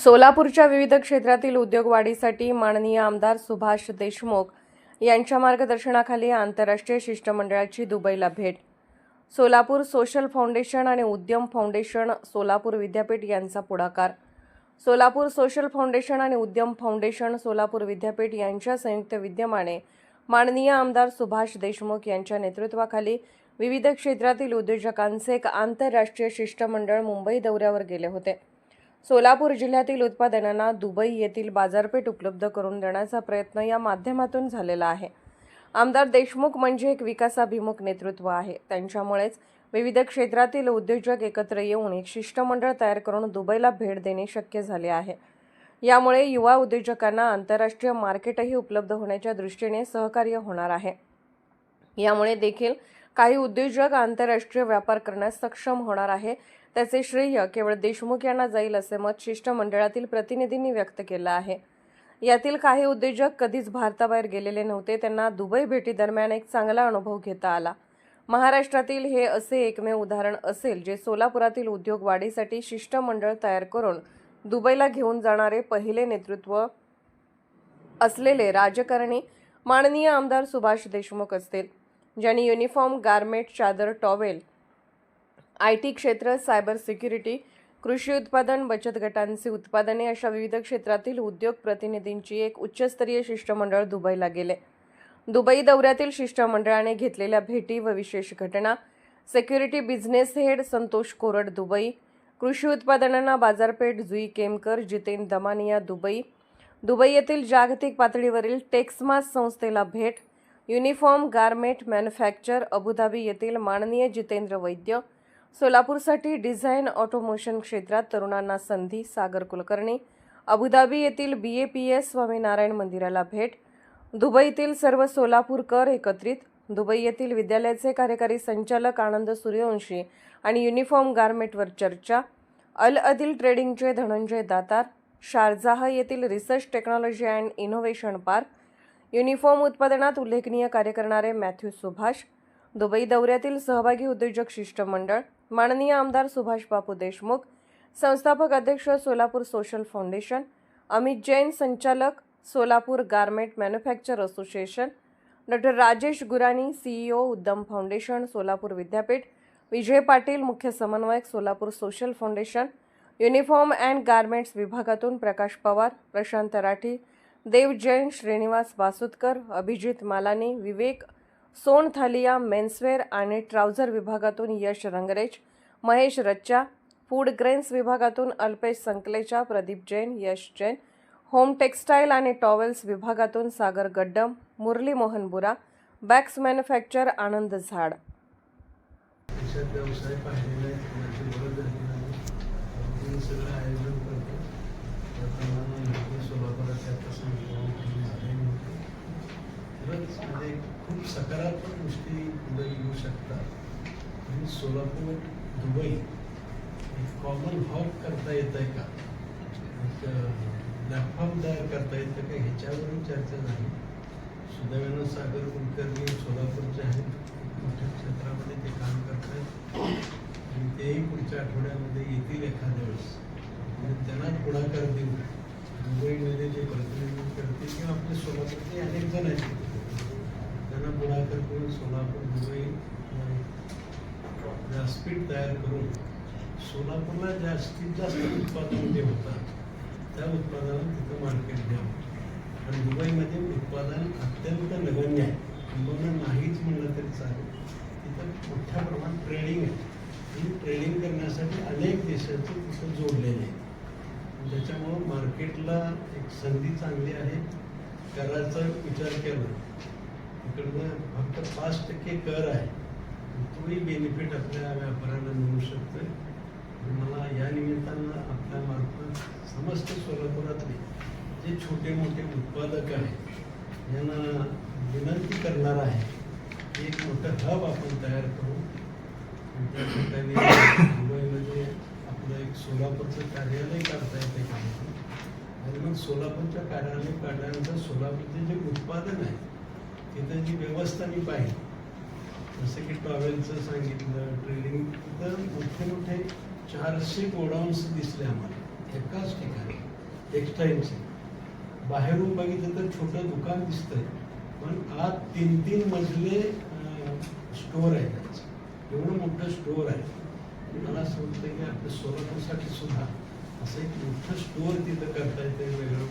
सोलापूरच्या विविध क्षेत्रातील उद्योग वाढीसाठी माननीय आमदार सुभाष देशमुख यांच्या मार्गदर्शनाखाली आंतरराष्ट्रीय शिष्टमंडळाची दुबईला भेट. सोलापूर सोशल फाउंडेशन आणि उद्यम फाउंडेशन सोलापूर विद्यापीठ यांचा पुढाकार. सोलापूर सोशल फाउंडेशन आणि उद्यम फाउंडेशन सोलापूर विद्यापीठ यांच्या संयुक्त विद्यमाने माननीय आमदार सुभाष देशमुख यांच्या नेतृत्वाखाली विविध क्षेत्रातील उद्योजकांचे एक आंतरराष्ट्रीय शिष्टमंडळ मुंबई दौऱ्यावर गेले होते. सोलापूर जिल्ह्यातील उत्पादनांना दुबई येथील बाजारपेठ उपलब्ध करून देण्याचा प्रयत्न या माध्यमातून झालेला आहे. आमदार देशमुख म्हणजे एक विकासाभिमुख नेतृत्व आहे. त्यांच्यामुळेच विविध क्षेत्रातील उद्योजक एकत्र येऊन एक शिष्टमंडळ तयार करून दुबईला भेट देणे शक्य झाले आहे. यामुळे युवा उद्योजकांना आंतरराष्ट्रीय मार्केटही उपलब्ध होण्याच्या दृष्टीने सहकार्य होणार आहे. यामुळे देखील काही उद्योजक आंतरराष्ट्रीय व्यापार करण्यास सक्षम होणार आहे त्याचे श्रेय केवळ देशमुख यांना जाईल असे मत शिष्टमंडळातील प्रतिनिधींनी व्यक्त केलं आहे. यातील काही उद्योजक कधीच भारताबाहेर गेलेले नव्हते त्यांना दुबई भेटीदरम्यान एक चांगला अनुभव घेता आला. महाराष्ट्रातील हे असे एकमेव उदाहरण असेल जे सोलापुरातील उद्योग वाढीसाठी शिष्टमंडळ तयार करून दुबईला घेऊन जाणारे पहिले नेतृत्व असलेले राजकारणी माननीय आमदार सुभाष देशमुख असतील ज्यांनी युनिफॉर्म गारमेट चादर टॉवेल आय टी क्षेत्र सायबर सिक्युरिटी कृषी उत्पादन बचत गटांचे उत्पादने अशा विविध क्षेत्रातील उद्योग प्रतिनिधींची एक उच्चस्तरीय शिष्टमंडळ दुबईला गेले. दुबई दौऱ्यातील शिष्टमंडळाने घेतलेल्या भेटी व विशेष घटना सेक्युरिटी बिझनेस हेड संतोष कोरड दुबई कृषी उत्पादनांना बाजारपेठ जुई केमकर जितेन दमानिया दुबई दुबई येथील जागतिक पातळीवरील टेक्समास संस्थेला भेट युनिफॉर्म गारमेट मॅन्युफॅक्चर अबुधाबी येथील माननीय जितेंद्र वैद्य सोलापूरसाठी डिझाईन ऑटोमोशन क्षेत्रात तरुणांना संधी सागर कुलकर्णी. अबुधाबी येथील B A P S Swaminarayan मंदिराला भेट. दुबईतील सर्व सोलापूरकर एकत्रित. दुबई येथील विद्यालयाचे कार्यकारी संचालक आनंद सूर्यवंशी आणि युनिफॉर्म गारमेटवर चर्चा. अल अदिल ट्रेडिंगचे धनंजय दातार. शारजाह येथील research technology and innovation park. Uniform उत्पादनात उल्लेखनीय कार्य करणारे मॅथ्यू सुभाष. दुबई दौऱ्यातील सहभागी उद्योजक शिष्टमंडळ. माननीय आमदार सुभाष बापू देशमुख संस्थापक अध्यक्ष सोलापूर सोशल फाउंडेशन अमित जैन संचालक Solapur garment manufacture association doctor Rajesh Gurani CEO Udyam foundation Solapur विद्यापीठ विजय पाटील मुख्य समन्वयक Solapur social foundation uniform and garments विभागातून प्रकाश पवार प्रशांत राठी देव जैन श्रीनिवास बासुतकर अभिजित मालानी विवेक सोन थालिया मेन्सवेअर आणि ट्राउझर विभागातून यश रंगरेज महेश रच्चा फूड ग्रेन्स विभागातून अल्पेश संकलेचा प्रदीप जैन यश जैन होम टेक्स्टाईल आणि टॉवेल्स विभागातून सागर गड्डम मुरली मोहन बुरा बॅक्स मॅन्युफॅक्चर आनंद झाड. सकारात्मक गोष्टी पुढे येऊ शकतात. आणि सोलापूर दुबई एक कॉमन हॉब करता येत आहे का? एक प्लॅटफॉर्म तयार करता येतं का? ह्याच्यावरून चर्चा झाली. सुदैवानं सागर कुलकर्णी सोलापूरचे आहेत. मोठ्या क्षेत्रामध्ये ते काम करत आहेत आणि तेही पुढच्या आठवड्यामध्ये येतील एखाद्या वेळेस. आणि त्यांना पुढाकार देऊ दुबईमध्ये जे प्रतिनिधित्व करतील किंवा आपले सोलापूरचे अनेक जण आहेत. त्यांना पुढाकार करून सोलापूर दुबई व्यासपीठ तयार करून सोलापूरला जास्तीत जास्त उत्पादन जे होतात त्या उत्पादनाला तिथं मार्केट द्यावं आणि दुबईमध्ये उत्पादन अत्यंत नगण्य आहे. किंबहुना नाहीच म्हणलं तरी चालेल. तिथं मोठ्या प्रमाणात ट्रेडिंग आहे. आणि ट्रेडिंग करण्यासाठी अनेक देशाचे तिथं जोडलेले आहे त्याच्यामुळं मार्केटला एक संधी चांगली आहे. कराचा विचार केला. इकडनं फक्त पाच टक्के कर आहे. तोही बेनिफिट आपल्या व्यापाऱ्यांना मिळू शकतोय. मला या निमित्तानं आपल्या मार्फत समस्त सोलापुरातले जे छोटे मोठे उत्पादक आहेत यांना विनंती करणार आहे एक मोठं हब आपण तयार करू. त्या ठिकाणी दुबईमध्ये आपलं एक सोलापूरचं कार्यालय काढता येते. आणि मग सोलापूरच्या कार्यालय काढल्यानंतर सोलापूरचे जे उत्पादन आहे तिथं जी व्यवस्था मी पाहिली जसं की टॉवेलचं सांगितलं ट्रेडिंग तर मोठे मोठे चारशे गोडाऊन्स दिसले आम्हाला एकाच ठिकाणी टेक्स्टाईलचे बाहेरून बघितलं तर छोटं दुकान दिसतंय पण आत तीन तीन मजले स्टोअर आहे त्याचं. एवढं मोठं स्टोअर आहे. मला असं वाटतं की आपल्या सोलापूरसाठी सुद्धा असं एक मोठं स्टोअर तिथं करता येतं वेगळं